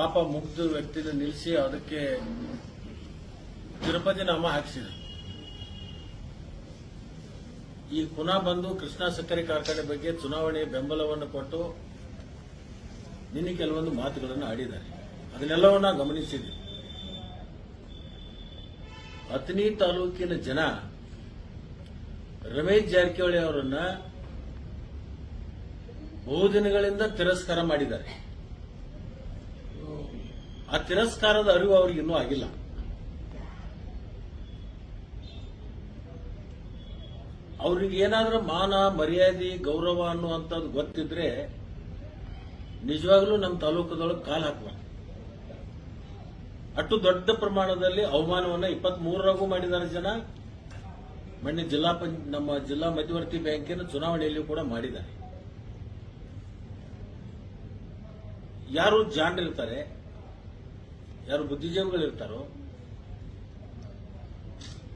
ಪಾಪ ಮುಗ್ದು ವ್ಯಕ್ತಿನ ನಿಲ್ಲಿಸಿ ಅದಕ್ಕೆ ತಿರುಪತಿ ನಾಮ ಹಾಕಿಸಿದ್ರು. ಈ ಪುನಃ ಬಂದು ಕೃಷ್ಣಾ ಸಕ್ಕರೆ ಕಾರ್ಖಾನೆ ಬಗ್ಗೆ ಚುನಾವಣೆ ಬೆಂಬಲವನ್ನು ಕೊಟ್ಟು ನಿನ್ನೆ ಕೆಲವೊಂದು ಮಾತುಗಳನ್ನು ಆಡಿದ್ದಾರೆ. ಅದನ್ನೆಲ್ಲವನ್ನ ಗಮನಿಸಿದ್ವಿ. ಅಥಣಿ ತಾಲೂಕಿನ ಜನ ರಮೇಶ್ ಜಾರಕಿಹೊಳಿ ಅವರನ್ನ ಬಹುದಿನಗಳಿಂದ ತಿರಸ್ಕಾರ ಮಾಡಿದ್ದಾರೆ. ಆ ತಿರಸ್ಕಾರದ ಅರಿವು ಅವ್ರಿಗೆ ಇನ್ನೂ ಆಗಿಲ್ಲ. ಅವ್ರಿಗೆ ಏನಾದರೂ ಮಾನ, ಮರ್ಯಾದೆ, ಗೌರವ ಅನ್ನುವಂಥದ್ದು ಗೊತ್ತಿದ್ರೆ ನಿಜವಾಗ್ಲೂ ನಮ್ಮ ತಾಲೂಕದೊಳಗೆ ಕಾಲು ಹಾಕುವ ಅಷ್ಟು ದೊಡ್ಡ ಪ್ರಮಾಣದಲ್ಲಿ ಅವಮಾನವನ್ನು ಇಪ್ಪತ್ತ್ ಮೂರರಾಗೂ ಮಾಡಿದ್ದಾರೆ ಜನ. ಮೊನ್ನೆ ಜಿಲ್ಲಾ ಪಂಚ, ನಮ್ಮ ಜಿಲ್ಲಾ ಮಧ್ಯವರ್ತಿ ಬ್ಯಾಂಕಿನ ಚುನಾವಣೆಯಲ್ಲಿ ಕೂಡ ಮಾಡಿದ್ದಾರೆ. ಯಾರು ಜಾಣರಿರ್ತಾರೆ ಯಾರು ಬುದ್ಧಿಜೀವಿಗಳಿರ್ತಾರೋ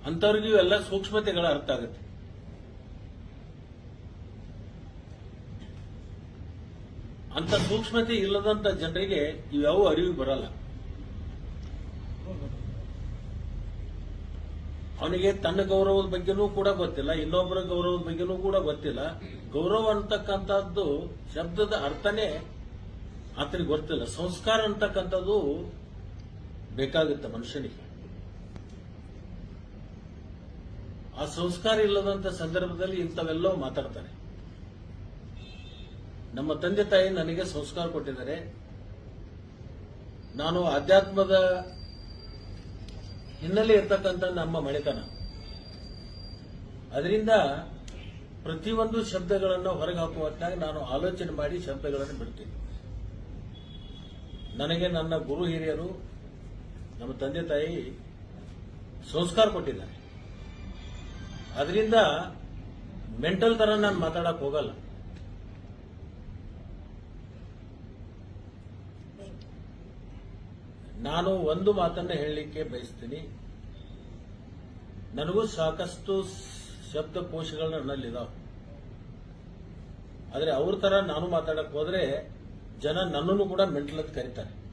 ಅಂಥವ್ರಿಗೂ ಎಲ್ಲ ಸೂಕ್ಷ್ಮತೆಗಳ ಅರ್ಥ ಆಗುತ್ತೆ. ಅಂತ ಸೂಕ್ಷ್ಮತೆ ಇಲ್ಲದಂತ ಜನರಿಗೆ ಇವ್ಯಾವ ಅರಿವು ಬರಲ್ಲ. ಅವನಿಗೆ ತನ್ನ ಗೌರವದ ಬಗ್ಗೆನೂ ಕೂಡ ಗೊತ್ತಿಲ್ಲ, ಇನ್ನೊಬ್ಬರ ಗೌರವದ ಬಗ್ಗೆನೂ ಕೂಡ ಗೊತ್ತಿಲ್ಲ. ಗೌರವ ಅಂತಕ್ಕಂಥದ್ದು ಶಬ್ದದ ಅರ್ಥನೇ ಆತನಿಗೆ ಗೊತ್ತಿಲ್ಲ. ಸಂಸ್ಕಾರ ಅಂತಕ್ಕಂಥದ್ದು ಬೇಕಾಗುತ್ತೆ ಮನುಷ್ಯನಿಗೆ. ಆ ಸಂಸ್ಕಾರ ಇಲ್ಲದಂತ ಸಂದರ್ಭದಲ್ಲಿ ಇಂಥವೆಲ್ಲೋ ಮಾತಾಡ್ತಾರೆ. ನಮ್ಮ ತಂದೆ ತಾಯಿ ನನಗೆ ಸಂಸ್ಕಾರ ಕೊಟ್ಟಿದ್ದಾರೆ. ನಾನು ಆಧ್ಯಾತ್ಮದ ಹಿನ್ನೆಲೆ ಇರ್ತಕ್ಕಂಥ ನಮ್ಮ ಮಳೆತನ ಅದರಿಂದ ಪ್ರತಿಯೊಂದು ಶಬ್ದಗಳನ್ನು ಹೊರಗೆ ಹಾಕುವ ನಾನು ಆಲೋಚನೆ ಮಾಡಿ ಶಬ್ದಗಳನ್ನು ಬಿಡ್ತೀನಿ. ನನಗೆ ನನ್ನ ಗುರು ಹಿರಿಯರು ನಮ್ಮ ತಂದೆ ತಾಯಿ ಸಂಸ್ಕಾರ ಕೊಟ್ಟಿದ್ದಾರೆ. ಅದರಿಂದ ಮೆಂಟಲ್ ತರ ನಾನು ಮಾತಾಡಕ್ ಹೋಗಲ್ಲ. ನಾನು ಒಂದು ಮಾತನ್ನ ಹೇಳಲಿಕ್ಕೆ ಬಯಸ್ತೀನಿ. ನನಗೂ ಸಾಕಷ್ಟು ಶಬ್ದಕೋಶಗಳು ನನ್ನಲ್ಲಿದಾವೆ. ಆದರೆ ಅವ್ರ ತರ ನಾನು ಮಾತಾಡಕ್ ಹೋದ್ರೆ ಜನ ನನ್ನನ್ನು ಕೂಡ ಮೆಂಟಲ್ ಅಂತ ಕರೀತಾರೆ.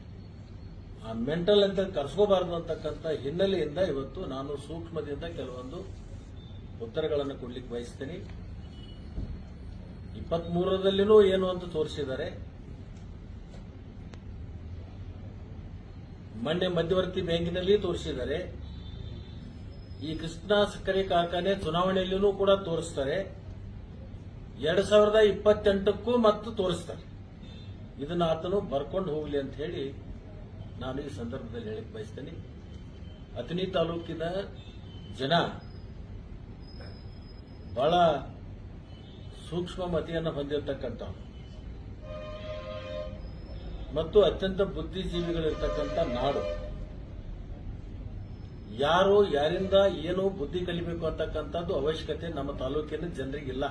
ಆ ಮೆಂಟಲ್ ಅಂತ ಕರ್ಸ್ಕೋಬಾರದು ಅಂತಕ್ಕಂಥ ಹಿನ್ನೆಲೆಯಿಂದ ಇವತ್ತು ನಾನು ಸೂಕ್ಷ್ಮದಿಂದ ಕೆಲವೊಂದು ಉತ್ತರಗಳನ್ನು ಕೊಡ್ಲಿಕ್ಕೆ ಬಯಸ್ತೀನಿ. ಇಪ್ಪತ್ತ್ ಮೂರರಲ್ಲಿನೂ ಏನು ಅಂತ ತೋರಿಸಿದ್ದಾರೆ. ಮೊನ್ನೆ ಮಧ್ಯವರ್ತಿ ಬ್ಯಾಂಕಿನಲ್ಲಿ ತೋರಿಸಿದ್ದಾರೆ. ಈ ಕೃಷ್ಣಾ ಸಕ್ಕರೆ ಕಾರ್ಖಾನೆ ಚುನಾವಣೆಯಲ್ಲಿನೂ ಕೂಡ ತೋರಿಸ್ತಾರೆ. ಎರಡ್ ಸಾವಿರದ ಇಪ್ಪತ್ತೆಂಟಕ್ಕೂ ಮತ್ತು ತೋರಿಸ್ತಾರೆ. ಇದನ್ನ ಆತನು ಬರ್ಕೊಂಡು ಹೋಗ್ಲಿ ಅಂತ ಹೇಳಿ ನಾನು ಈ ಸಂದರ್ಭದಲ್ಲಿ ಹೇಳಕ್ ಬಯಸ್ತೇನೆ, ಅಥಣಿ ತಾಲೂಕಿನ ಜನ ಬಹಳ ಸೂಕ್ಷ್ಮ ಮತಿಯನ್ನು ಹೊಂದಿರತಕ್ಕಂಥ ಮತ್ತು ಅತ್ಯಂತ ಬುದ್ಧಿಜೀವಿಗಳಿರ್ತಕ್ಕಂಥ ನಾಡು. ಯಾರು, ಯಾರಿಂದ ಏನು ಬುದ್ಧಿ ಕಲಿಬೇಕು ಅಂತಕ್ಕಂಥದ್ದು ಅವಶ್ಯಕತೆ ನಮ್ಮ ತಾಲೂಕಿನ ಜನರಿಗಿಲ್ಲ.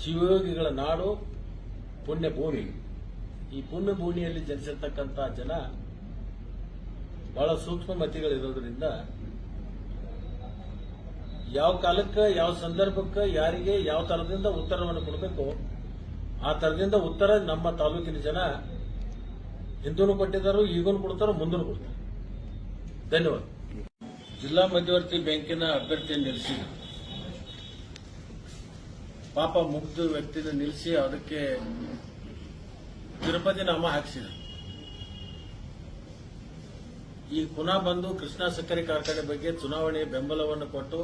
ಶಿವಯೋಗಿಗಳ ನಾಡು ಪುಣ್ಯ ಭೂಮಿ ಈ ಪುಣ್ಯ ಭೂಮಿಯಲ್ಲಿ ಜನಿಸಿರ್ತಕ್ಕಂಥ ಜನ ಬಹಳ ಸೂಕ್ಷ್ಮ ಮತಿಗಳಿರೋದ್ರಿಂದ ಯಾವ ಕಾಲಕ್ಕೆ, ಯಾವ ಸಂದರ್ಭಕ್ಕೆ, ಯಾರಿಗೆ, ಯಾವ ತರದಿಂದ ಉತ್ತರವನ್ನು ಕೊಡಬೇಕು, ಆ ತರದಿಂದ ಉತ್ತರ ನಮ್ಮ ತಾಲೂಕಿನ ಜನ ಹಿಂದೂನು ಕೊಟ್ಟಿದ್ದಾರೆ ಈಗೂ ಕೊಡ್ತಾರೋ ಮುಂದೂ ಕೊಡ್ತಾರೆ. ಧನ್ಯವಾದ. ಜಿಲ್ಲಾ ಮಧ್ಯವರ್ತಿ ಬ್ಯಾಂಕಿನ ಅಭ್ಯರ್ಥಿಯನ್ನು ನಿಲ್ಲಿಸಿ. ಪಾಪ ಮುಗ್ಧ ವ್ಯಕ್ತಿನ ನಿಲ್ಲಿಸಿ, ಅದಕ್ಕೆ ತಿರುಪತಿ ನಾಮ ಹಾಕಿಸಿದ್ರು. ಈ ಪುನಃ ಬಂದು ಕೃಷ್ಣಾ ಸಕ್ಕರೆ ಕಾರ್ಖಾನೆ ಬಗ್ಗೆ ಚುನಾವಣೆ ಬೆಂಬಲವನ್ನು ಕೊಟ್ಟು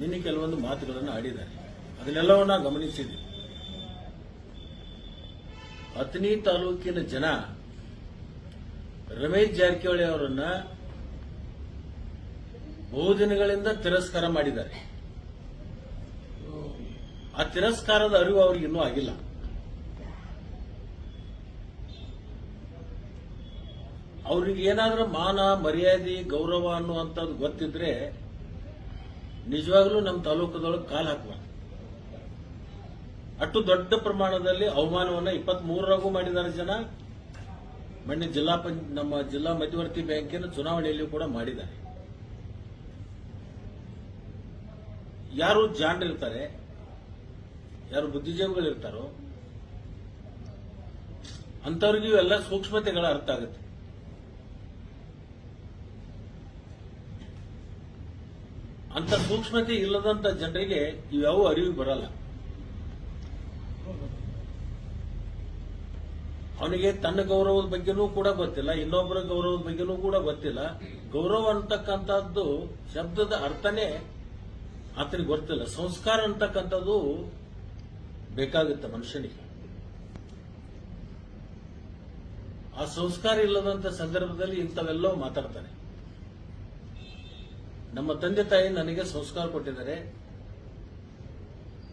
ನಿನ್ನೆ ಕೆಲವೊಂದು ಮಾತುಗಳನ್ನು ಆಡಿದ್ದಾರೆ. ಅದನ್ನೆಲ್ಲವನ್ನ ಗಮನಿಸಿದ್ವಿ. ಅಥಣಿ ತಾಲೂಕಿನ ಜನ ರಮೇಶ್ ಜಾರಕಿಹೊಳಿ ಅವರನ್ನ ಬಹುದಿನಗಳಿಂದ ತಿರಸ್ಕಾರ ಮಾಡಿದ್ದಾರೆ. ಆ ತಿರಸ್ಕಾರದ ಅರಿವು ಅವರಿಗೆ ಇನ್ನೂ ಆಗಿಲ್ಲ. ಅವ್ರಿಗೆ ಏನಾದರೂ ಮಾನ, ಮರ್ಯಾದೆ, ಗೌರವ ಅನ್ನುವಂಥದ್ದು ಗೊತ್ತಿದ್ರೆ ನಿಜವಾಗ್ಲೂ ನಮ್ಮ ತಾಲೂಕದೊಳಗೆ ಕಾಲು ಹಾಕುವ ಅಷ್ಟು ದೊಡ್ಡ ಪ್ರಮಾಣದಲ್ಲಿ ಅವಮಾನವನ್ನ ಇಪ್ಪತ್ತ್ ಮೂರರಾಗೂ ಮಾಡಿದ್ದಾರೆ ಜನ. ಮೊನ್ನೆ ಜಿಲ್ಲಾ ಪಂಚ ನಮ್ಮ ಜಿಲ್ಲಾ ಮಧ್ಯವರ್ತಿ ಬ್ಯಾಂಕಿನ ಚುನಾವಣೆಯಲ್ಲಿ ಕೂಡ ಮಾಡಿದ್ದಾರೆ. ಯಾರು ಜಾಣರಿರ್ತಾರೆ ಯಾರು ಬುದ್ಧಿಜೀವಿಗಳಿರ್ತಾರೋ, ಅಂಥವ್ರಿಗೂ ಎಲ್ಲ ಸೂಕ್ಷ್ಮತೆಗಳ ಅರ್ಥ ಆಗುತ್ತೆ. ಅಂತ ಸೂಕ್ಷ್ಮತೆ ಇಲ್ಲದಂತ ಜನರಿಗೆ ಇವ್ಯಾವೂ ಅರಿವು ಬರಲ್ಲ. ಅವನಿಗೆ ತನ್ನ ಗೌರವದ ಬಗ್ಗೆನೂ ಕೂಡ ಗೊತ್ತಿಲ್ಲ, ಇನ್ನೊಬ್ಬರ ಗೌರವದ ಬಗ್ಗೆನೂ ಕೂಡ ಗೊತ್ತಿಲ್ಲ. ಗೌರವ ಅಂತಕ್ಕಂಥದ್ದು ಶಬ್ದದ ಅರ್ಥನೇ ಆತನಿಗೆ ಗೊತ್ತಿಲ್ಲ. ಸಂಸ್ಕಾರ ಅಂತಕ್ಕಂಥದ್ದು ಬೇಕಾಗುತ್ತೆ ಮನುಷ್ಯನಿಗೆ. ಆ ಸಂಸ್ಕಾರ ಇಲ್ಲದಂತ ಸಂದರ್ಭದಲ್ಲಿ ಇಂಥವೆಲ್ಲೋ ಮಾತಾಡ್ತಾನೆ. ನಮ್ಮ ತಂದೆ ತಾಯಿ ನನಗೆ ಸಂಸ್ಕಾರ ಕೊಟ್ಟಿದ್ದಾರೆ.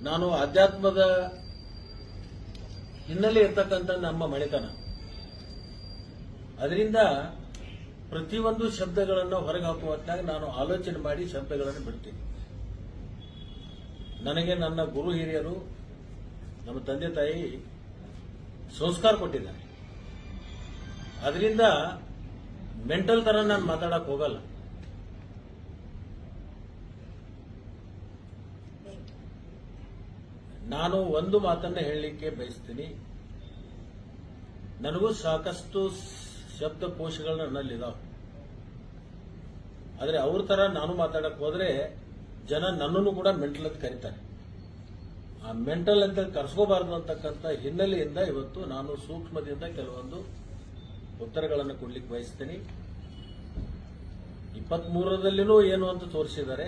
ನಾನು ಅಧ್ಯಾತ್ಮದ ಹಿನ್ನೆಲೆ ಇರ್ತಕ್ಕಂಥ ನಮ್ಮ ಮಳೆತನ ಅದರಿಂದ ಪ್ರತಿಯೊಂದು ಶಬ್ದಗಳನ್ನು ಹೊರಗೆ ಹಾಕುವ ನಾನು ಆಲೋಚನೆ ಮಾಡಿ ಶಬ್ದಗಳನ್ನು ಬಿಡ್ತೀನಿ. ನನಗೆ ನನ್ನ ಗುರು ಹಿರಿಯರು, ನಮ್ಮ ತಂದೆ ತಾಯಿ ಸಂಸ್ಕಾರ ಕೊಟ್ಟಿದ್ದಾರೆ. ಅದರಿಂದ ಮೆಂಟಲ್ ತರ ನಾನು ಮಾತಾಡಕ್ ಹೋಗಲ್ಲ. ನಾನು ಒಂದು ಮಾತನ್ನ ಹೇಳಲಿಕ್ಕೆ ಬಯಸ್ತೀನಿ. ನನಗೂ ಸಾಕಷ್ಟು ಶಬ್ದಕೋಶಗಳು ನನ್ನಲ್ಲಿದ್ದಾವೆ ಆದರೆ ಅವ್ರ ತರ ನಾನು ಮಾತಾಡಕ್ ಹೋದ್ರೆ ಜನ ನನ್ನನ್ನು ಕೂಡ ಮೆಂಟಲ್ ಅಂತ ಕರೀತಾರೆ. ಆ ಮೆಂಟಲ್ ಅಂತ ಕರ್ಸ್ಕೋಬಾರದು ಅಂತಕ್ಕಂಥ ಹಿನ್ನೆಲೆಯಿಂದ ಇವತ್ತು ನಾನು ಸೂಕ್ಷ್ಮದಿಂದ ಕೆಲವೊಂದು ಉತ್ತರಗಳನ್ನು ಕೊಡ್ಲಿಕ್ಕೆ ಬಯಸ್ತೀನಿ. ಇಪ್ಪತ್ತ್ ಮೂರರಲ್ಲಿನೂ ಏನು ಅಂತ ತೋರಿಸಿದ್ದಾರೆ.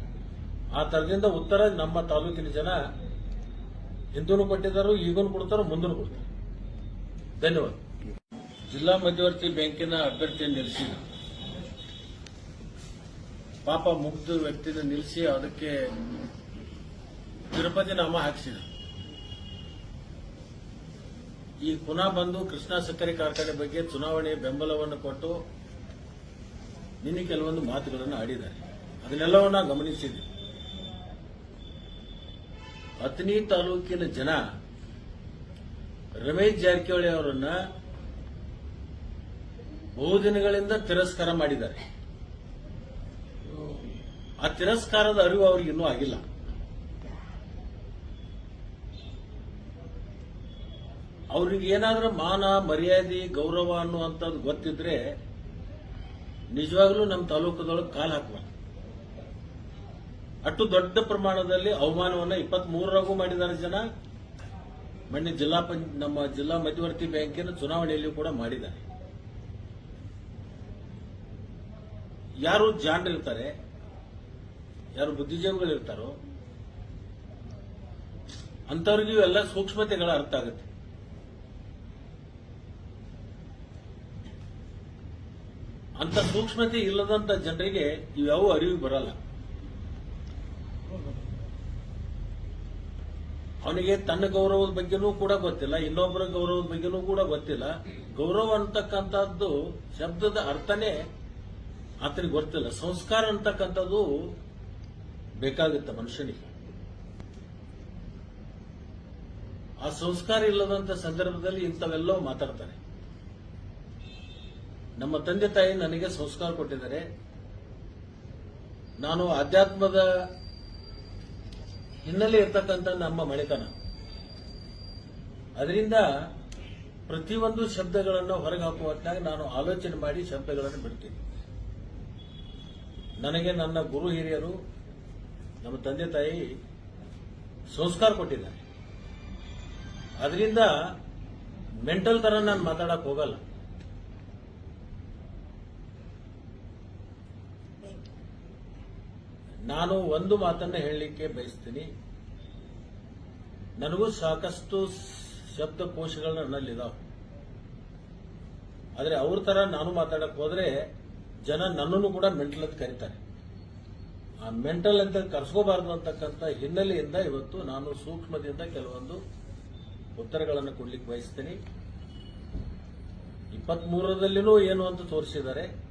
ಆ ತರದಿಂದ ಉತ್ತರ ನಮ್ಮ ತಾಲೂಕಿನ ಜನ ಹಿಂದೂ ಕೊಟ್ಟಿದ್ದಾರೆ ಈಗೂ ಕೊಡ್ತಾರೋ ಮುಂದೂ ಕೊಡ್ತಾರೆ. ಧನ್ಯವಾದ. ಜಿಲ್ಲಾ ಮಧ್ಯವರ್ತಿ ಬ್ಯಾಂಕಿನ ಅಭ್ಯರ್ಥಿಯನ್ನು ನಿಲ್ಲಿಸಿ ಪಾಪ ಮುಗ್ಧ ವ್ಯಕ್ತಿನ ನಿಲ್ಲಿಸಿ ಅದಕ್ಕೆ ತಿರುಪತಿ ನಾಮ ಹಾಕಿಸಿದ. ಈ ಪುನಃ ಬಂದು ಕೃಷ್ಣ ಸಕ್ಕರೆ ಕಾರ್ಖಾನೆ ಬಗ್ಗೆ ಚುನಾವಣೆ ಬೆಂಬಲವನ್ನು ಕೊಟ್ಟು ನಿನ್ನೆ ಕೆಲವೊಂದು ಮಾತುಗಳನ್ನು ಆಡಿದ್ದಾರೆ. ಅದನ್ನೆಲ್ಲವನ್ನ ಗಮನಿಸಿದೆ ಅಥಣಿ ತಾಲೂಕಿನ ಜನ ರಮೇಶ್ ಜಾರಕಿಹೊಳಿ ಅವರನ್ನ ಬಹುದಿನಗಳಿಂದ ತಿರಸ್ಕಾರ ಮಾಡಿದ್ದಾರೆ. ಆ ತಿರಸ್ಕಾರದ ಅರಿವು ಅವರಿಗೆ ಇನ್ನೂ ಆಗಿಲ್ಲ. ಅವ್ರಿಗೆ ಏನಾದ್ರೂ ಮಾನ, ಮರ್ಯಾದೆ, ಗೌರವ ಅನ್ನುವಂಥದ್ದು ಗೊತ್ತಿದ್ರೆ ನಿಜವಾಗ್ಲೂ ನಮ್ಮ ತಾಲೂಕದೊಳಗೆ ಕಾಲು ಹಾಕುವ ಅಷ್ಟು ದೊಡ್ಡ ಪ್ರಮಾಣದಲ್ಲಿ ಅವಮಾನವನ್ನು ಇಪ್ಪತ್ತ್ ಮೂರರಾಗೂ ಮಾಡಿದ್ದಾರೆ ಜನ. ಮೊನ್ನೆ ಜಿಲ್ಲಾ ಪಂಚ, ನಮ್ಮ ಜಿಲ್ಲಾ ಮಧ್ಯವರ್ತಿ ಬ್ಯಾಂಕಿನ ಚುನಾವಣೆಯಲ್ಲಿಯೂ ಕೂಡ ಮಾಡಿದ್ದಾರೆ. ಯಾರು ಜಾಣರಿರ್ತಾರೆ ಯಾರು ಬುದ್ಧಿಜೀವಿಗಳಿರ್ತಾರೋ ಅಂಥವ್ರಿಗೂ ಎಲ್ಲ ಸೂಕ್ಷ್ಮತೆಗಳ ಅರ್ಥ ಆಗುತ್ತೆ. ಅಂತ ಸೂಕ್ಷ್ಮತೆ ಇಲ್ಲದಂತ ಜನರಿಗೆ ಇವ್ಯಾವೂ ಅರಿವು ಬರಲ್ಲ. ಅವನಿಗೆ ತನ್ನ ಗೌರವದ ಬಗ್ಗೆನೂ ಕೂಡ ಗೊತ್ತಿಲ್ಲ, ಇನ್ನೊಬ್ಬರ ಗೌರವದ ಬಗ್ಗೆನೂ ಕೂಡ ಗೊತ್ತಿಲ್ಲ. ಗೌರವ ಅಂತಕ್ಕಂಥದ್ದು ಶಬ್ದದ ಅರ್ಥನೇ ಆತನಿಗೆ ಗೊತ್ತಿಲ್ಲ. ಸಂಸ್ಕಾರ ಅಂತಕ್ಕಂಥದ್ದು ಬೇಕಾಗುತ್ತೆ ಮನುಷ್ಯನಿಗೆ. ಆ ಸಂಸ್ಕಾರ ಇಲ್ಲದಂತ ಸಂದರ್ಭದಲ್ಲಿ ಇಂಥವೆಲ್ಲೋ ಮಾತಾಡ್ತಾರೆ. ನಮ್ಮ ತಂದೆ ತಾಯಿ ನನಗೆ ಸಂಸ್ಕಾರ ಕೊಟ್ಟಿದ್ದಾರೆ. ನಾನು ಅಧ್ಯಾತ್ಮದ ಹಿನ್ನೆಲೆ ಇರ್ತಕ್ಕಂಥ ನಮ್ಮ ಮಳೆತನ. ಅದರಿಂದ ಪ್ರತಿಯೊಂದು ಶಬ್ದಗಳನ್ನು ಹೊರಗೆ ಹಾಕುವ ನಾನು ಆಲೋಚನೆ ಮಾಡಿ ಶಬ್ದಗಳನ್ನು ಬಿಡ್ತೀನಿ. ನನಗೆ ನನ್ನ ಗುರು ಹಿರಿಯರು, ನಮ್ಮ ತಂದೆ ತಾಯಿ ಸಂಸ್ಕಾರ ಕೊಟ್ಟಿದ್ದಾರೆ. ಅದರಿಂದ ಮೆಂಟಲ್ ತರ ನಾನು ಮಾತಾಡಕ್ ಹೋಗಲ್ಲ. ನಾನು ಒಂದು ಮಾತನ್ನು ಹೇಳಲಿಕ್ಕೆ ಬಯಸ್ತೀನಿ. ನನಗೂ ಸಾಕಷ್ಟು ಶಬ್ದಕೋಶಗಳು ನನ್ನಲ್ಲಿದಾವೆ. ಆದರೆ ಅವ್ರ ತರ ನಾನು ಮಾತಾಡಕ್ ಹೋದ್ರೆ ಜನ ನನ್ನನ್ನು ಕೂಡ ಮೆಂಟಲ್ ಅಂತ ಕರೀತಾರೆ. ಆ ಮೆಂಟಲ್ ಅಂತ ಕರ್ಸ್ಕೋಬಾರದು ಅಂತಕ್ಕಂಥ ಹಿನ್ನೆಲೆಯಿಂದ ಇವತ್ತು ನಾನು ಸೂಕ್ಷ್ಮದಿಂದ ಕೆಲವೊಂದು ಉತ್ತರಗಳನ್ನು ಕೊಡ್ಲಿಕ್ಕೆ ಬಯಸ್ತೀನಿ. ಇಪ್ಪತ್ತ್ ಮೂರರಲ್ಲಿನೂ ಏನು ಅಂತ ತೋರಿಸಿದ್ದಾರೆ.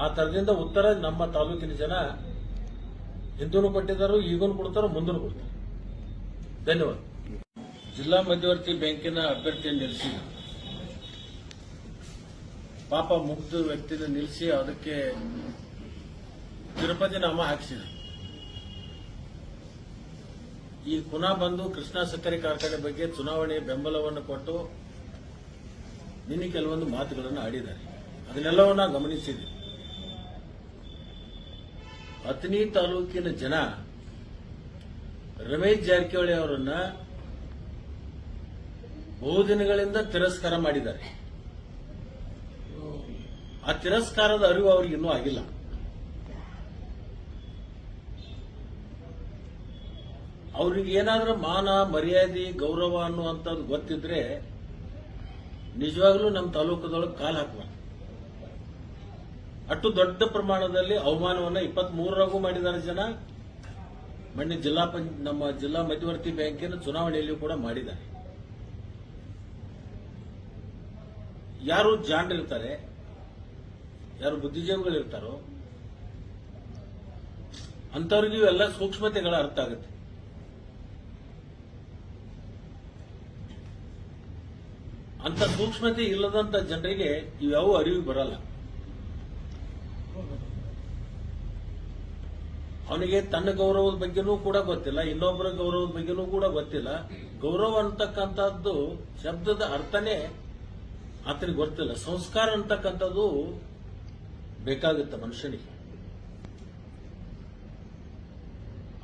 ಆ ತರದಿಂದ ಉತ್ತರ ನಮ್ಮ ತಾಲೂಕಿನ ಜನ ಹಿಂದೂ ಕೊಟ್ಟಿದ್ದಾರೆ ಈಗೂ ಕೊಡ್ತಾರೋ ಮುಂದೂ ಕೊಡ್ತಾರೆ. ಧನ್ಯವಾದ. ಜಿಲ್ಲಾ ಮಧ್ಯವರ್ತಿ ಬ್ಯಾಂಕಿನ ಅಭ್ಯರ್ಥಿಯನ್ನು ನಿಲ್ಲಿಸಿ ಪಾಪ ಮುಗ್ಧ ವ್ಯಕ್ತಿನ ನಿಲ್ಲಿಸಿ ಅದಕ್ಕೆ ತಿರುಪತಿ ನಾಮ ಹಾಕಿಸಿದೆ. ಈ ಪುನಃ ಬಂದು ಕೃಷ್ಣಾ ಸಕ್ಕರೆ ಕಾರ್ಖಾನೆ ಬಗ್ಗೆ ಚುನಾವಣೆ ಬೆಂಬಲವನ್ನು ಕೊಟ್ಟು ನಿನ್ನೆ ಕೆಲವೊಂದು ಮಾತುಗಳನ್ನು ಆಡಿದ್ದಾರೆ. ಅದನ್ನೆಲ್ಲವನ್ನ ಗಮನಿಸಿದೆ ಅಥಣಿ ತಾಲೂಕಿನ ಜನ ರಮೇಶ್ ಜಾರಕಿಹೊಳಿ ಅವರನ್ನ ಬಹುದಿನಗಳಿಂದ ತಿರಸ್ಕಾರ ಮಾಡಿದ್ದಾರೆ. ಆ ತಿರಸ್ಕಾರದ ಅರಿವು ಅವರಿಗೆ ಇನ್ನೂ ಆಗಿಲ್ಲ. ಅವ್ರಿಗೆ ಏನಾದ್ರೂ ಮಾನ, ಮರ್ಯಾದೆ, ಗೌರವ ಅನ್ನುವಂಥದ್ದು ಗೊತ್ತಿದ್ರೆ ನಿಜವಾಗ್ಲೂ ನಮ್ಮ ತಾಲೂಕದೊಳಗೆ ಕಾಲು ಹಾಕುವ ಅಷ್ಟು ದೊಡ್ಡ ಪ್ರಮಾಣದಲ್ಲಿ ಅವಮಾನವನ್ನ ಇಪ್ಪತ್ತ್ ಮೂರರಾಗೂ ಮಾಡಿದ್ದಾರೆ ಜನ. ಮೊನ್ನೆ ಜಿಲ್ಲಾ ಪಂಚ, ನಮ್ಮ ಜಿಲ್ಲಾ ಮಧ್ಯವರ್ತಿ ಬ್ಯಾಂಕಿನ ಚುನಾವಣೆಯಲ್ಲಿಯೂ ಕೂಡ ಮಾಡಿದ್ದಾರೆ. ಯಾರು ಜಾಣರಿರ್ತಾರೆ ಯಾರು ಬುದ್ಧಿಜೀವಿಗಳಿರ್ತಾರೋ ಅಂಥವ್ರಿಗೂ ಎಲ್ಲ ಸೂಕ್ಷ್ಮತೆಗಳ ಅರ್ಥ ಆಗುತ್ತೆ. ಅಂತ ಸೂಕ್ಷ್ಮತೆ ಇಲ್ಲದಂತ ಜನರಿಗೆ ಇವ್ಯಾವ ಅರಿವು ಬರಲ್ಲ. ಅವನಿಗೆ ತನ್ನ ಗೌರವದ ಬಗ್ಗೆನೂ ಕೂಡ ಗೊತ್ತಿಲ್ಲ, ಇನ್ನೊಬ್ಬರ ಗೌರವದ ಬಗ್ಗೆನೂ ಕೂಡ ಗೊತ್ತಿಲ್ಲ. ಗೌರವ ಅಂತಕ್ಕಂಥದ್ದು ಶಬ್ದದ ಅರ್ಥನೇ ಆತನಿಗೆ ಗೊತ್ತಿಲ್ಲ. ಸಂಸ್ಕಾರ ಅಂತಕ್ಕಂಥದ್ದು ಬೇಕಾಗುತ್ತೆ ಮನುಷ್ಯನಿಗೆ.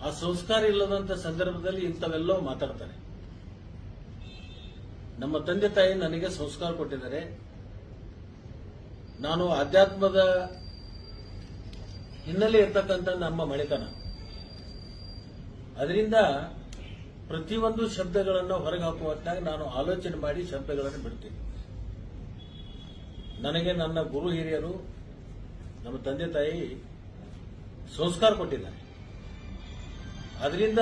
ಆ ಸಂಸ್ಕಾರ ಇಲ್ಲದಂತ ಸಂದರ್ಭದಲ್ಲಿ ಇಂಥವೆಲ್ಲೋ ಮಾತಾಡ್ತಾರೆ. ನಮ್ಮ ತಂದೆ ತಾಯಿ ನನಗೆ ಸಂಸ್ಕಾರ ಕೊಟ್ಟಿದ್ದಾರೆ. ನಾನು ಅಧ್ಯಾತ್ಮದ ಹಿನ್ನೆಲೆ ಇರ್ತಕ್ಕಂಥ ನಮ್ಮ ಮಳೆತನ ಅದರಿಂದ ಪ್ರತಿಯೊಂದು ಶಬ್ದಗಳನ್ನು ಹೊರಗೆ ಹಾಕುವ ಹೊತ್ತಾಗ ನಾನು ಆಲೋಚನೆ ಮಾಡಿ ಶಬ್ದಗಳನ್ನು ಬಿಡ್ತೀನಿ. ನನಗೆ ನನ್ನ ಗುರು ಹಿರಿಯರು, ನಮ್ಮ ತಂದೆ ತಾಯಿ ಸಂಸ್ಕಾರ ಕೊಟ್ಟಿದ್ದಾರೆ. ಅದರಿಂದ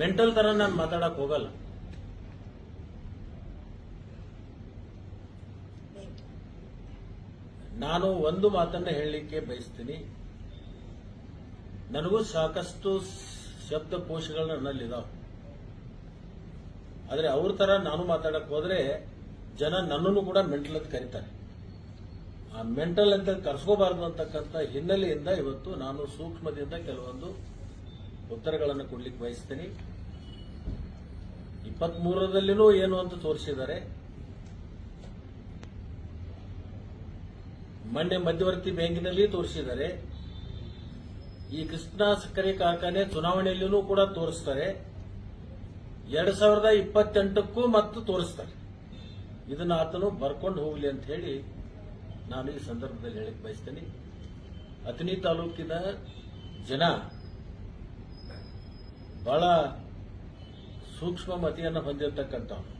ಮೆಂಟಲ್ ತರ ನಾನು ಮಾತಾಡಕ್ ಹೋಗಲ್ಲ. ನಾನು ಒಂದು ಮಾತನ್ನ ಹೇಳಲಿಕ್ಕೆ ಬಯಸ್ತೀನಿ. ನನಗೂ ಸಾಕಷ್ಟು ಶಬ್ದಕೋಶಗಳು ನನ್ನಲ್ಲಿದಾವೆ. ಆದರೆ ಅವ್ರ ತರ ನಾನು ಮಾತಾಡಕ್ ಹೋದ್ರೆ ಜನ ನನ್ನನ್ನು ಕೂಡ ಮೆಂಟಲ್ ಅಂತ ಕರೀತಾರೆ. ಆ ಮೆಂಟಲ್ ಅಂತ ಕರ್ಸ್ಕೋಬಾರದು ಅಂತಕ್ಕಂಥ ಹಿನ್ನೆಲೆಯಿಂದ ಇವತ್ತು ನಾನು ಸೂಕ್ಷ್ಮದಿಂದ ಕೆಲವೊಂದು ಉತ್ತರಗಳನ್ನು ಕೊಡ್ಲಿಕ್ಕೆ ಬಯಸ್ತೀನಿ. ಇಪ್ಪತ್ತ್ ಮೂರರಲ್ಲಿನೂ ಏನು ಅಂತ ತೋರಿಸಿದ್ದಾರೆ. ಮೊನ್ನೆ ಮಧ್ಯವರ್ತಿ ಬ್ಯಾಂಕಿನಲ್ಲಿ ತೋರಿಸಿದ್ದಾರೆ. ಈ ಕೃಷ್ಣಾ ಸಕ್ಕರೆ ಕಾರ್ಖಾನೆ ಚುನಾವಣೆಯಲ್ಲೂ ಕೂಡ ತೋರಿಸ್ತಾರೆ. ಎರಡ್ ಸಾವಿರದ ಇಪ್ಪತ್ತೆಂಟಕ್ಕೂ ಮತ್ತು ತೋರಿಸ್ತಾರೆ. ಇದನ್ನ ಆತನು ಬರ್ಕೊಂಡು ಹೋಗ್ಲಿ ಅಂತ ಹೇಳಿ ನಾನು ಈ ಸಂದರ್ಭದಲ್ಲಿ ಹೇಳಕ್ ಬಯಸ್ತೇನೆ. ಅಥಣಿ ತಾಲೂಕಿನ ಜನ ಬಹಳ ಸೂಕ್ಷ್ಮ ಮತಿಯನ್ನು ಹೊಂದಿರತಕ್ಕಂಥವ್ರು.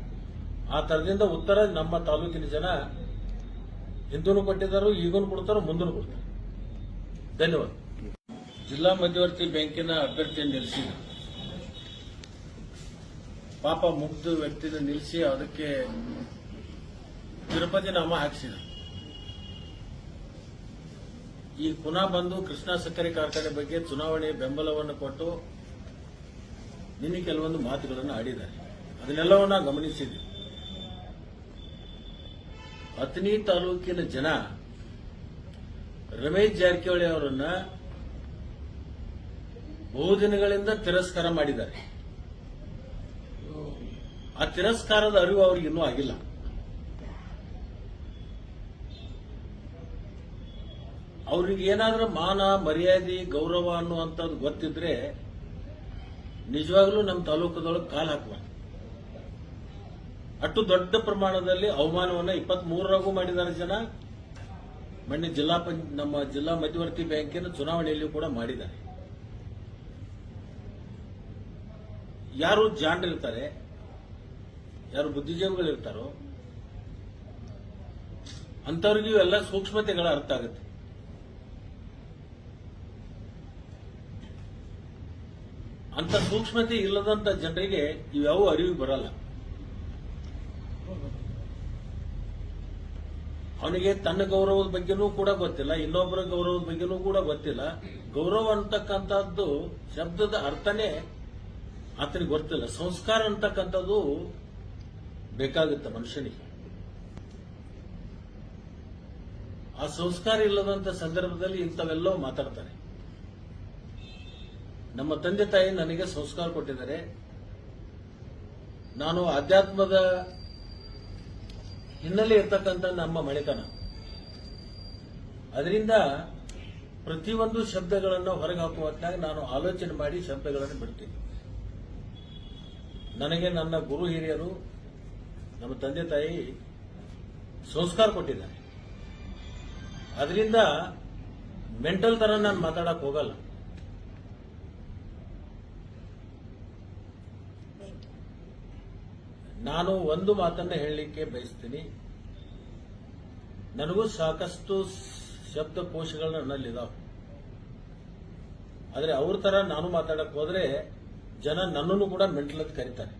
ಆ ತರದಿಂದ ಉತ್ತರ ನಮ್ಮ ತಾಲೂಕಿನ ಜನ ಹಿಂದೂನು ಕೊಟ್ಟಿದ್ದಾರೆ ಈಗೂ ಕೊಡ್ತಾರೋ ಮುಂದೂ ಕೊಡ್ತಾರೆ. ಧನ್ಯವಾದ. ಜಿಲ್ಲಾ ಮಧ್ಯವರ್ತಿ ಬ್ಯಾಂಕಿನ ಅಭ್ಯರ್ಥಿಯನ್ನು ನಿಲ್ಲಿಸಿದ ಪಾಪ ಮುಗ್ಧ ವ್ಯಕ್ತಿನ ನಿಲ್ಲಿಸಿ ಅದಕ್ಕೆ ತಿರುಪತಿ ನಾಮ ಹಾಕಿಸಿದ. ಈ ಪುನಃ ಬಂದು ಕೃಷ್ಣ ಸಕ್ಕರೆ ಕಾರ್ಖಾನೆ ಬಗ್ಗೆ ಚುನಾವಣೆ ಬೆಂಬಲವನ್ನು ಕೊಟ್ಟು ನಿನ್ನೆ ಕೆಲವೊಂದು ಮಾತುಗಳನ್ನು ಆಡಿದ್ದಾರೆ. ಅದನ್ನೆಲ್ಲವನ್ನ ಗಮನಿಸಿದೆ ಅಥಣಿ ತಾಲೂಕಿನ ಜನ ರಮೇಶ್ ಜಾರಕಿಹೊಳಿ ಅವರನ್ನ ಬಹುದಿನಗಳಿಂದ ತಿರಸ್ಕಾರ ಮಾಡಿದ್ದಾರೆ. ಆ ತಿರಸ್ಕಾರದ ಅರಿವು ಅವ್ರಿಗೆ ಇನ್ನೂ ಆಗಿಲ್ಲ. ಅವ್ರಿಗೆ ಏನಾದ್ರೂ ಮಾನ, ಮರ್ಯಾದೆ, ಗೌರವ ಅನ್ನುವಂಥದ್ದು ಗೊತ್ತಿದ್ರೆ ನಿಜವಾಗ್ಲೂ ನಮ್ಮ ತಾಲೂಕದೊಳಗೆ ಕಾಲು ಹಾಕುವ ಅಷ್ಟು ದೊಡ್ಡ ಪ್ರಮಾಣದಲ್ಲಿ ಅವಮಾನವನ್ನ ಇಪ್ಪತ್ತ್ ಮೂರರಾಗೂ ಮಾಡಿದ್ದಾರೆ ಜನ. ಮೊನ್ನೆ ಜಿಲ್ಲಾ ನಮ್ಮ ಜಿಲ್ಲಾ ಮಧ್ಯವರ್ತಿ ಬ್ಯಾಂಕಿನ ಚುನಾವಣೆಯಲ್ಲಿ ಕೂಡ ಮಾಡಿದ್ದಾರೆ. ಯಾರು ಜಾಣರಿರ್ತಾರೆ ಯಾರು ಬುದ್ಧಿಜೀವಿಗಳಿರ್ತಾರೋ ಅಂಥವ್ರಿಗೂ ಎಲ್ಲ ಸೂಕ್ಷ್ಮತೆಗಳ ಅರ್ಥ ಆಗುತ್ತೆ. ಅಂತ ಸೂಕ್ಷ್ಮತೆ ಇಲ್ಲದಂತ ಜನರಿಗೆ ಇವ್ಯಾವ ಅರಿವು ಬರಲ್ಲ. ಅವನಿಗೆ ತನ್ನ ಗೌರವದ ಬಗ್ಗೆನೂ ಕೂಡ ಗೊತ್ತಿಲ್ಲ, ಇನ್ನೊಬ್ಬರ ಗೌರವದ ಬಗ್ಗೆನೂ ಕೂಡ ಗೊತ್ತಿಲ್ಲ. ಗೌರವ ಅಂತಕ್ಕಂಥದ್ದು ಶಬ್ದದ ಅರ್ಥನೇ ಆತನಿಗೆ ಗೊತ್ತಿಲ್ಲ. ಸಂಸ್ಕಾರ ಅಂತಕ್ಕಂಥದ್ದು ಬೇಕಾಗುತ್ತೆ ಮನುಷ್ಯನಿಗೆ. ಆ ಸಂಸ್ಕಾರ ಇಲ್ಲದಂತ ಸಂದರ್ಭದಲ್ಲಿ ಇಂಥವೆಲ್ಲವೂ ಮಾತಾಡ್ತಾರೆ. ನಮ್ಮ ತಂದೆ ತಾಯಿ ನನಗೆ ಸಂಸ್ಕಾರ ಕೊಟ್ಟಿದ್ದಾರೆ. ನಾನು ಅಧ್ಯಾತ್ಮದ ಹಿನ್ನೆಲೆ ಇರ್ತಕ್ಕಂಥ ನಮ್ಮ ಮಳೆತನ. ಅದರಿಂದ ಪ್ರತಿಯೊಂದು ಶಬ್ದಗಳನ್ನು ಹೊರಗೆ ಹಾಕುವ ಹೊತ್ನಾಗ ನಾನು ಆಲೋಚನೆ ಮಾಡಿ ಶಬ್ದಗಳನ್ನು ಬಿಡ್ತೀನಿ. ನನಗೆ ನನ್ನ ಗುರು ಹಿರಿಯರು, ನಮ್ಮ ತಂದೆ ತಾಯಿ ಸಂಸ್ಕಾರ ಕೊಟ್ಟಿದ್ದಾರೆ. ಅದರಿಂದ ಮೆಂಟಲ್ ತರ ನಾನು ಮಾತಾಡಕ್ ಹೋಗಲ್ಲ. ನಾನು ಒಂದು ಮಾತನ್ನ ಹೇಳಲಿಕ್ಕೆ ಬಯಸ್ತೀನಿ. ನನಗೂ ಸಾಕಷ್ಟು ಶಬ್ದಕೋಶಗಳು ನನ್ನಲ್ಲಿದ್ದಾವೆ ಆದರೆ ಅವ್ರ ತರ ನಾನು ಮಾತಾಡಕ್ ಹೋದ್ರೆ ಜನ ನನ್ನನ್ನು ಕೂಡ ಮೆಂಟಲ್ ಅಂತ ಕರೀತಾರೆ.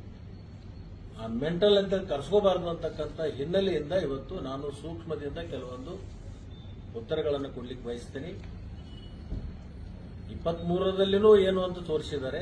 ಆ ಮೆಂಟಲ್ ಅಂತ ಕರ್ಸ್ಕೋಬಾರದು ಅಂತಕ್ಕಂಥ ಹಿನ್ನೆಲೆಯಿಂದ ಇವತ್ತು ನಾನು ಸೂಕ್ಷ್ಮದಿಂದ ಕೆಲವೊಂದು ಉತ್ತರಗಳನ್ನು ಕೊಡ್ಲಿಕ್ಕೆ ಬಯಸ್ತೀನಿ. ಇಪ್ಪತ್ತ್ ಮೂರರಲ್ಲಿನೂ ಏನು ಅಂತ ತೋರಿಸಿದ್ದಾರೆ.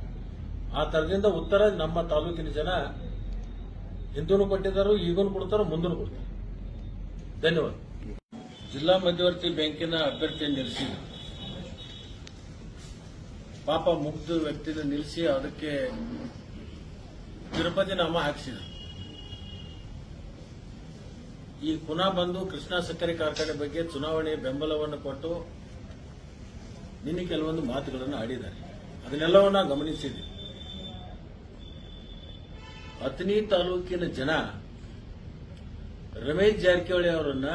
ಆ ತರದಿಂದ ಉತ್ತರ ನಮ್ಮ ತಾಲೂಕಿನ ಜನ ಹಿಂದೂನು ಕೊಟ್ಟಿದ್ದಾರೋ ಈಗೂ ಕೊಡ್ತಾರೋ ಮುಂದೂ ಕೊಡ್ತಾರೆ. ಧನ್ಯವಾದ. ಜಿಲ್ಲಾ ಮಧ್ಯವರ್ತಿ ಬ್ಯಾಂಕಿನ ಅಭ್ಯರ್ಥಿಯನ್ನು ನಿಲ್ಲಿಸಿ ಪಾಪ ಮುಗ್ಧ ವ್ಯಕ್ತಿನ ನಿಲ್ಲಿಸಿ ಅದಕ್ಕೆ ತಿರುಪತಿ ನಾಮ ಹಾಕಿಸಿದ. ಈ ಪುನಃ ಬಂದು ಕೃಷ್ಣ ಸಕ್ಕರೆ ಕಾರ್ಖಾನೆ ಬಗ್ಗೆ ಚುನಾವಣೆ ಬೆಂಬಲವನ್ನು ಕೊಟ್ಟು ನಿನ್ನೆ ಕೆಲವೊಂದು ಮಾತುಗಳನ್ನು ಆಡಿದ್ದಾರೆ. ಅದನ್ನೆಲ್ಲವನ್ನ ಗಮನಿಸಿದೆ ಅಥಣಿ ತಾಲೂಕಿನ ಜನ ರಮೇಶ್ ಜಾರಕಿಹೊಳಿ ಅವರನ್ನ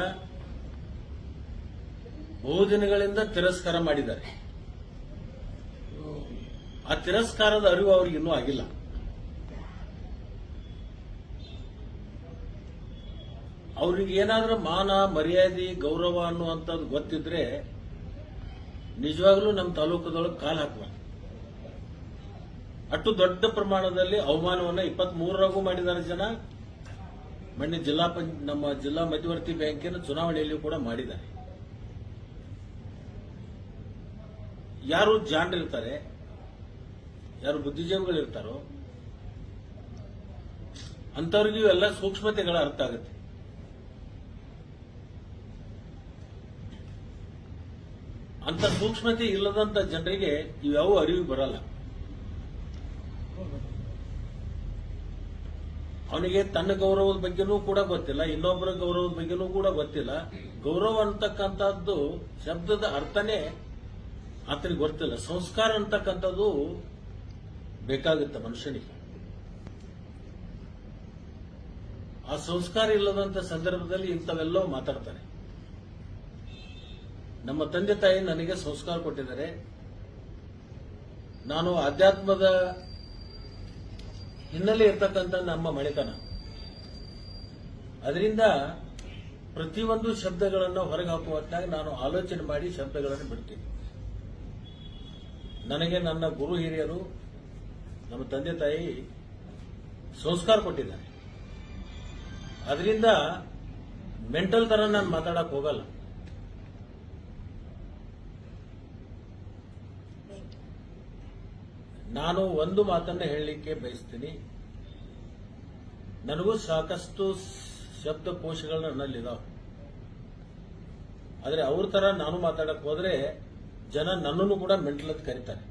ಬಹುದಿನಗಳಿಂದ ತಿರಸ್ಕಾರ ಮಾಡಿದ್ದಾರೆ. ಆ ತಿರಸ್ಕಾರದ ಅರಿವು ಅವರಿಗೆ ಇನ್ನೂ ಆಗಿಲ್ಲ. ಅವ್ರಿಗೆ ಏನಾದ್ರೂ ಮಾನ, ಮರ್ಯಾದೆ, ಗೌರವ ಅನ್ನುವಂಥದ್ದು ಗೊತ್ತಿದ್ರೆ ನಿಜವಾಗ್ಲೂ ನಮ್ಮ ತಾಲೂಕದೊಳಗೆ ಕಾಲು ಹಾಕುವ ಅಷ್ಟು ದೊಡ್ಡ ಪ್ರಮಾಣದಲ್ಲಿ ಅವಮಾನವನ್ನು ಇಪ್ಪತ್ತ್ ಮೂರರಾಗೂ ಮಾಡಿದ್ದಾರೆ ಜನ. ಮೊನ್ನೆ ಜಿಲ್ಲಾ ನಮ್ಮ ಜಿಲ್ಲಾ ಮಧ್ಯವರ್ತಿ ಬ್ಯಾಂಕಿನ ಚುನಾವಣೆಯಲ್ಲಿಯೂ ಕೂಡ ಮಾಡಿದ್ದಾರೆ. ಯಾರು ಜಾಣರಿರ್ತಾರೆ ಯಾರು ಬುದ್ಧಿಜೀವಿಗಳಿರ್ತಾರೋ ಅಂಥವ್ರಿಗೂ ಎಲ್ಲ ಸೂಕ್ಷ್ಮತೆಗಳ ಅರ್ಥ ಆಗುತ್ತೆ. ಅಂತ ಸೂಕ್ಷ್ಮತೆ ಇಲ್ಲದಂತ ಜನರಿಗೆ ಇವ್ಯಾವ ಅರಿವು ಬರಲ್ಲ. ಅವನಿಗೆ ತನ್ನ ಗೌರವದ ಬಗ್ಗೆನೂ ಕೂಡ ಗೊತ್ತಿಲ್ಲ, ಇನ್ನೊಬ್ಬರ ಗೌರವದ ಬಗ್ಗೆನೂ ಕೂಡ ಗೊತ್ತಿಲ್ಲ. ಗೌರವ ಅಂತಕ್ಕಂಥದ್ದು ಶಬ್ದದ ಅರ್ಥನೇ ಆತನಿಗೆ ಗೊತ್ತಿಲ್ಲ. ಸಂಸ್ಕಾರ ಅಂತಕ್ಕಂಥದ್ದು ಬೇಕಾಗುತ್ತೆ ಮನುಷ್ಯನಿಗೆ. ಆ ಸಂಸ್ಕಾರ ಇಲ್ಲದಂತ ಸಂದರ್ಭದಲ್ಲಿ ಇಂಥವೆಲ್ಲವೂ ಮಾತಾಡ್ತಾರೆ. ನಮ್ಮ ತಂದೆ ತಾಯಿ ನನಗೆ ಸಂಸ್ಕಾರ ಕೊಟ್ಟಿದ್ದಾರೆ. ನಾನು ಅಧ್ಯಾತ್ಮದ ಹಿನ್ನೆಲೆ ಇರ್ತಕ್ಕಂಥ ನಮ್ಮ ಮಳೆತನ ಅದರಿಂದ ಪ್ರತಿಯೊಂದು ಶಬ್ದಗಳನ್ನು ಹೊರಗೆ ಹಾಕುವ ಹೊತ್ನಾಗ ನಾನು ಆಲೋಚನೆ ಮಾಡಿ ಶಬ್ದಗಳನ್ನು ಬಿಡ್ತೀನಿ. ನನಗೆ ನನ್ನ ಗುರು ಹಿರಿಯರು, ನಮ್ಮ ತಂದೆ ತಾಯಿ ಸಂಸ್ಕಾರ ಕೊಟ್ಟಿದ್ದಾರೆ. ಅದರಿಂದ ಮೆಂಟಲ್ ತರ ನಾನು ಮಾತಾಡಕ್ ಹೋಗಲ್ಲ. ನಾನು ಒಂದು ಮಾತನ್ನ ಹೇಳಲಿಕ್ಕೆ ಬಯಸ್ತೀನಿ. ನನಗೂ ಸಾಕಷ್ಟು ಶಬ್ದಕೋಶಗಳು ನನ್ನಲ್ಲಿದಾವೆ. ಆದರೆ ಅವ್ರ ತರ ನಾನು ಮಾತಾಡಕ್ ಹೋದ್ರೆ ಜನ ನನ್ನನ್ನು ಕೂಡ ಮೆಂಟಲ್ ಅಂತ ಕರೀತಾರೆ.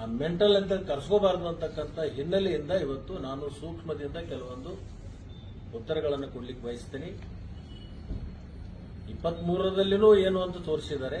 ಆ ಮೆಂಟಲ್ ಅಂತ ಕರ್ಸ್ಕೋಬಾರದು ಅಂತಕ್ಕಂಥ ಹಿನ್ನೆಲೆಯಿಂದ ಇವತ್ತು ನಾನು ಸೂಕ್ಷ್ಮದಿಂದ ಕೆಲವೊಂದು ಉತ್ತರಗಳನ್ನು ಕೊಡ್ಲಿಕ್ಕೆ ಬಯಸ್ತೀನಿ. ಇಪ್ಪತ್ತ್ ಮೂರರಲ್ಲಿನೂ ಏನು ಅಂತ ತೋರಿಸಿದ್ದಾರೆ.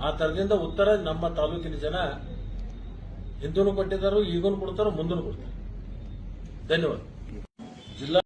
ಆ ತರದಿಂದ ಉತ್ತರ ನಮ್ಮ ತಾಲೂಕಿನ ಜನ ಹಿಂದೂನು ಕೊಟ್ಟಿದ್ದಾರೆ ಈಗೂ ಕೊಡ್ತಾರೋ ಮುಂದೂ ಕೊಡ್ತಾರೆ. ಧನ್ಯವಾದ. ಜಿಲ್ಲಾ